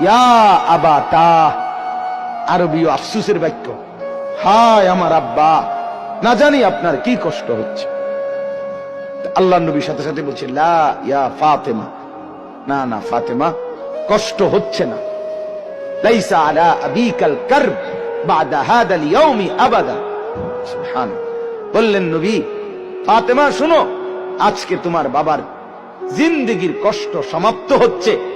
ইয়া আবাতা আরবীয় আফসুসের বাক্য। হায় আমার আব্বা, না জানি আপনার কি কষ্ট হচ্ছে। আল্লাহ নবীর সাথে সাথে বলছে, লা ফাতেমা। না না, ফাতেমা, কষ্ট হচ্ছে না। লাইসা আলা আবিকাল কারব বাদা হাদাল ইয়াউমি আবাদা। সুবহান। বললেন নবী, ফাতেমা, শুনো, আজকে তোমার বাবার জিন্দেগির কষ্ট সমাপ্ত হচ্ছে।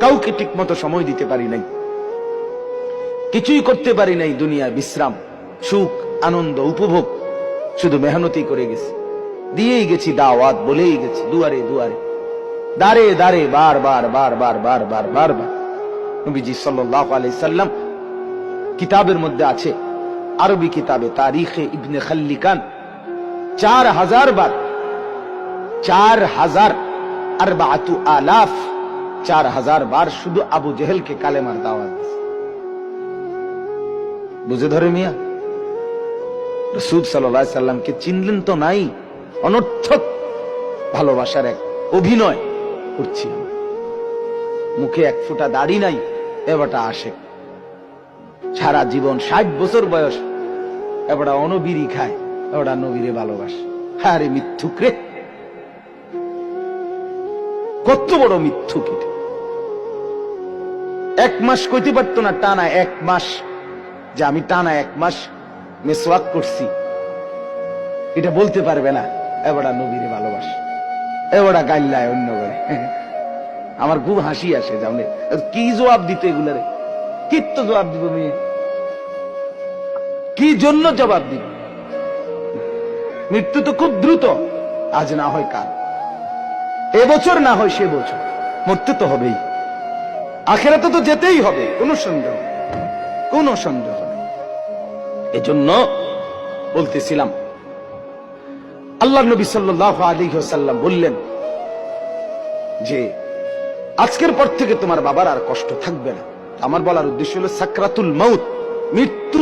কাউকে ঠিক মতো সময় দিতে পারি নাই। কিছুই করতে পারি নাই দুনিয়া বিশ্রাম, সুখ, আনন্দ, উপভোগ। শুধু মেহনতি করে গেছি। দিয়েই গেছি দাওয়াত, বলেই গেছি, দুয়ারে দুয়ারে। দারে দারে, বার বার বার বার বার বার বার বার। নবীজি সাল্লাল্লাহু আলাইহি সাল্লাম কিতাবের মধ্যে আছে, আরবি কিতাবে, তারিখে ইবনে খাল্লিকান, চার হাজার বার, চার হাজার আর বাতু আলাফ। চার হাজার বার শুধু আবু জেহেলকে কালেমার দাওয়াত। বুঝে ধরে মিয়া রসুদ সাল্লাহ সাল্লামকে চিনলেন তো নাই? অনর্থক ভালোবাসার এক অভিনয় করছি মুখে এক ফুটা দাড়ি নাই, এবারটা আসে। সারা জীবন ষাট বছর বয়স, এবারটা অনবিরি খায়, এবারটা নবীরে ভালোবাসে। হ্যাঁ রে মিথ্যুক রে। কত বড় মিথ্যুক এটা। এক মাস কইতে পারতো না, টানা এক মাস। যে আমি টানা এক মাস মেসওয়াক করছি। এটা বলতে পারবে না এবারটা নবীরে ভালোবাসে এবারটা গাইল্লায় অন্য করে আমার খুব হাসি আসে, জানে। কি জবাব দিত এগুলারে? কি তো জবাব দিব মেয়ে? কি জন্য জবাব দিব? মৃত্যু তো খুব দ্রুত, আজ না হয় কাল। এবছর না হয় সে বছর, মরতে তো হবেই। আখেরাতে তো যেতেই হবে। কোনো সন্দেহ। কোনো সন্দেহ নেই। এজন্য বলতেছিলাম, আল্লাহ নবী সাল্লাহ আলী সাল্লাম বললেন যে, আজকের পর থেকে তোমার বাবার আর কষ্ট থাকবে না। আমার বলার উদ্দেশ্য হলো সাকরাতুল মাউত মৃত্যু